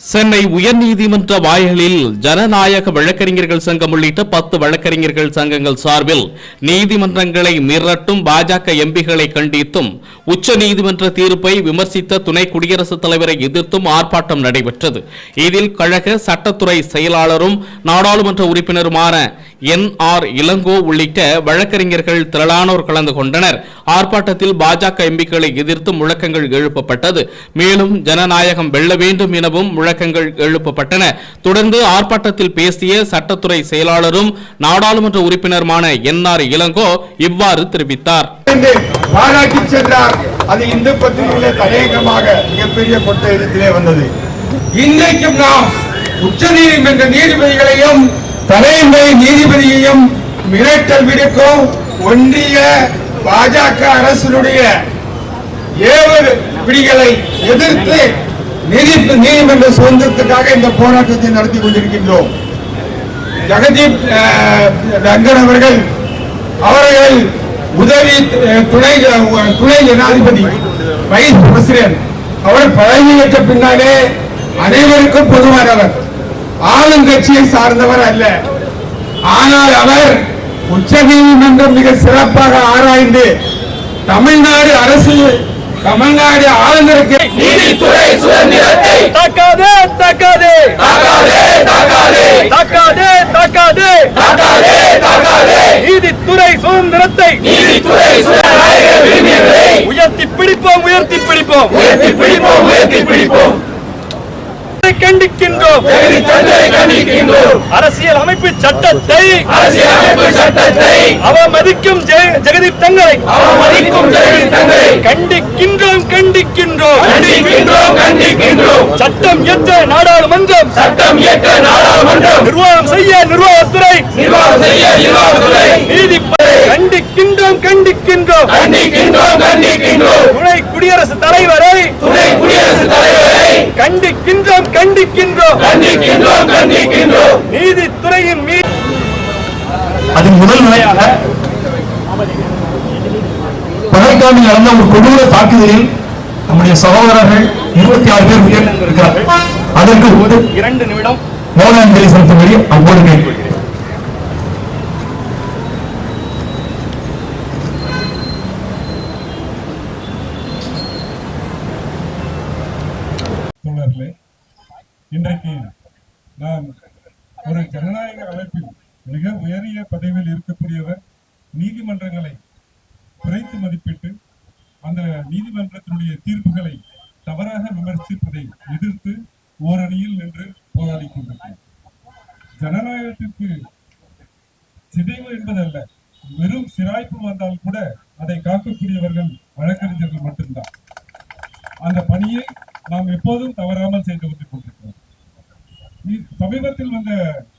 சென்னை உயர்நீதிமன்ற வாயிலில் ஜனநாயக வழக்கறிஞர்கள் சங்கம் உள்ளிட்ட பத்து வழக்கறிஞர்கள் சங்கங்கள் சார்பில் நீதிமன்றங்களை மிரட்டும் பாஜக எம்பிகளை கண்டித்தும் உச்ச நீதிமன்ற தீர்ப்பை விமர்சித்த துணை குடியரசுத் தலைவரை எதிர்த்தும் ஆர்ப்பாட்டம் நடைபெற்றது. இதில் கழக சட்டத்துறை செயலாளரும் நாடாளுமன்ற உறுப்பினருமான என் ஆர் இளங்கோ உள்ளிட்ட வழக்கறிஞர்கள் திரளானோர் கலந்து கொண்டனர். ஆர்ப்பாட்டத்தில் பாஜக எம்பிக்களை எதிர்த்து முழக்கங்கள் எழுப்பப்பட்டது. மேலும் ஜனநாயகம் வெல்ல வேண்டும் எனவும் முழக்கங்கள் எழுப்பப்பட்டன. தொடர்ந்து ஆர்ப்பாட்டத்தில் பேசிய சட்டத்துறை செயலாளரும் நாடாளுமன்ற உறுப்பினருமான என் ஆர் இளங்கோ இவ்வாறு தெரிவித்தார். பாராட்டி சென்றார். அது இந்து பத்திரிகையில தலையங்கமாக மிகப்பெரிய கொட்ட எழுத்திலே வந்தது. இன்றைக்கும் நாம் உச்ச நீதிமன்ற நீதிபதிகளையும் தலைமை நீதிபதியையும் மிரட்டல் விடுக்கும் ஒன்றிய பாஜக அரசினுடைய ஏவல் பிடிகளை எதிர்த்து நீதி நீதிமன்ற சுதந்திரத்துக்காக இந்த போராட்டத்தை நடத்தி கொண்டிருக்கின்றோம். ஜெகதீப் அஹ், ரங்கன் அவர்கள் அவர்கள் உதவி துணை துணை ஜனாதிபதி வைஸ் பிரசிடென்ட். அவர் பதவியேற்ற பின்னாலே அனைவருக்கும் பொதுவானவர். ஆளுங்கட்சியை சார்ந்தவர் அல்ல. ஆனால் அவர் உச்ச நீதிமன்றம் மிக சிறப்பாக ஆராய்ந்து தமிழ்நாடு அரசு தமிழ்நாடு ஆளுநருக்கு நீதித்துறை சுதந்திரத்தை தாக்காதே தாக்காதே. தாக்காதே தாக்காதே. தாக்காதே தாக்காதே. தாக்காதே தாக்காதே. நீதித்துறை சுதந்திரத்தை நீதித்துறை சுதந்திர விரும்பியவரை உயர்த்தி பிடிப்போம் உயர்த்தி பிடிப்போம். உயர்த்தி பிடிப்போம் உயர்த்தி பிடிப்போம். கண்டிக்கின்றோம். ஜெகதி தந்தை கண்டிக்கின்றோம். அரசியல் அமைப்பு சட்டத்தை அரசியலமைப்பு சட்டத்தை அவமதிக்கும் ஜெகதீப் தங்களை அவமதிக்கும் ஜெகதி நிர்வாகத்துறை. நீதி கண்டிக்கின்றோம் கண்டிக்கின்றோம். கண்டிக்கின்றோம் கண்டிக்கின்றோம். துணை குடியரசுத் தலைவரை. துணை குடியரசுத் தலைவரை. கண்டிக்கின்றோம் கண்டிக்கின்றோம். கண்டிக்கின்றோம் கண்டிக்கின்றோம். நீதித்துறையின் மீது அதில் முதல் நிலையாக பகல்காமில் நடந்த ஒரு கொடூர தாக்குதலில் நம்முடைய சகோதரர்கள் இருபத்தி ஆறு பேர் உயிரிழந்திருக்கிறார்கள். அதற்கு ஒரு இரண்டு நிமிடம். மோனாஞ்சலி செலுத்தும்படி அவ்வோடு இன்றைக்கு நாம் ஒரு ஜனநாயக அமைப்பில் மிக உயரிய பதவியில் இருக்கக்கூடியவர் நீதிமன்றங்களை குறைத்து மதிப்பிட்டு அந்த நீதிமன்றத்தினுடைய தீர்ப்புகளை தவறாக விமர்சிப்பதை எதிர்த்து ஓரணியில் நின்று போராடி கொண்டிருக்கிறார் ஜனநாயகத்திற்கு சிதைவு என்பதல்ல. வெறும் சிராய்ப்பு வந்தால் கூட அதை காக்கக்கூடியவர்கள் வழக்கறிஞர்கள் மட்டும்தான். அந்த பணியை நாம் எப்போதும் தவறாமல் செய்து வந்து கொண்டிருக்கிறோம். சமீபத்தில் வந்த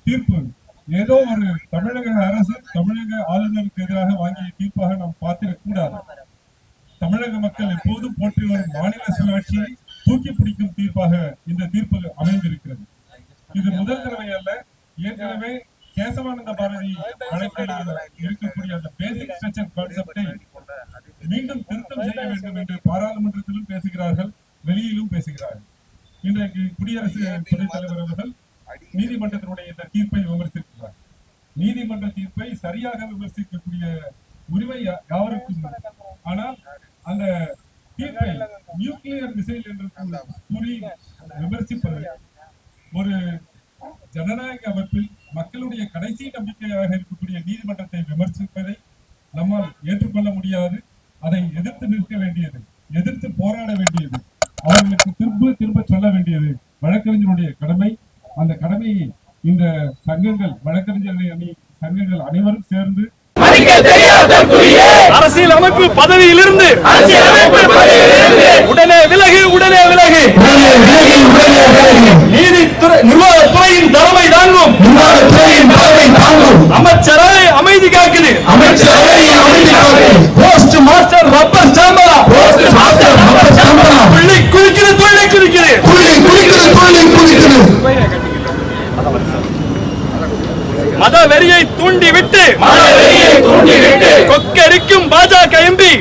தீர்ப்பு ஏதோ ஒரு தமிழக அரசு தமிழக ஆளுநருக்கு எதிராக வாங்கிய தீர்ப்பாக நாம் பார்த்திடக் கூடாது. தமிழக மக்கள் எப்போதும் போற்றி வரும் மாநில சுயாட்சியை தூக்கி பிடிக்கும் தீர்ப்பாக இந்த தீர்ப்பு அமைந்திருக்கிறது. இது முதல் தடவை அல்ல ஏற்கனவே கேசவானந்த பாரதி வழக்கில் இருக்கக்கூடிய அந்த பேசிக் ஸ்ட்ரக்சர் கான்செப்டை மீண்டும் திருத்தம் செய்ய வேண்டும் என்று பாராளுமன்றத்திலும் பேசுகிறார்கள் வெளியிலும் பேசுகிறார்கள். இன்றைக்கு குடியரசு துணைத் தலைவர் அவர்கள் நீதிமன்றத்தினுடைய இந்த தீர்ப்பை விமர்சிக்கிறார். நீதிமன்ற தீர்ப்பை சரியாக விமர்சிக்கக்கூடிய உரிமை யா- யாவருக்கும் ஆனால் அந்த தீர்ப்பை நியூக்ளியர் மிசைல் என்று கூறி விமர்சிப்பது ஒரு ஜனநாயக அமைப்பில் மக்களுடைய கடைசி நம்பிக்கையாக இருக்கக்கூடிய நீதிமன்றத்தை விமர்சிப்பதை நம்மால் ஏற்றுக்கொள்ள முடியாது. அதை எதிர்த்து நிற்க வேண்டியது எதிர்த்து போராட வேண்டியது அவர்களுக்கு திரும்ப திரும்ப சொல்ல வேண்டியது வழக்கறிஞருடைய கடமை. அந்த கடமையை இந்த சங்கங்கள் வழக்கறிஞர் அணி சங்கங்கள் அனைவரும் சேர்ந்து அரசியல் அமைப்பு பதவியிலிருந்து உடனே விலகு உடனே விலகு. நீதித்துறை நிர்வாகத்துறையின் தலைமை தாங்கும். அமைச்சரவை அமைதி காக்குது. அமைச்சரவை அமைதிக்காக போஸ்ட் மாஸ்டர் ரப்பர் சாம்பலா போஸ்ட் மாஸ்டர் ரப்பர் சாம்பலா. துள்ளி குதிக்குது துள்ளி குதிக்குது புள்ளி குளிக்குது புள்ளி குளிக்குது மதவெறியை தூண்டிவிட்டு கொக்கரிக்கும் பாஜக எம்பி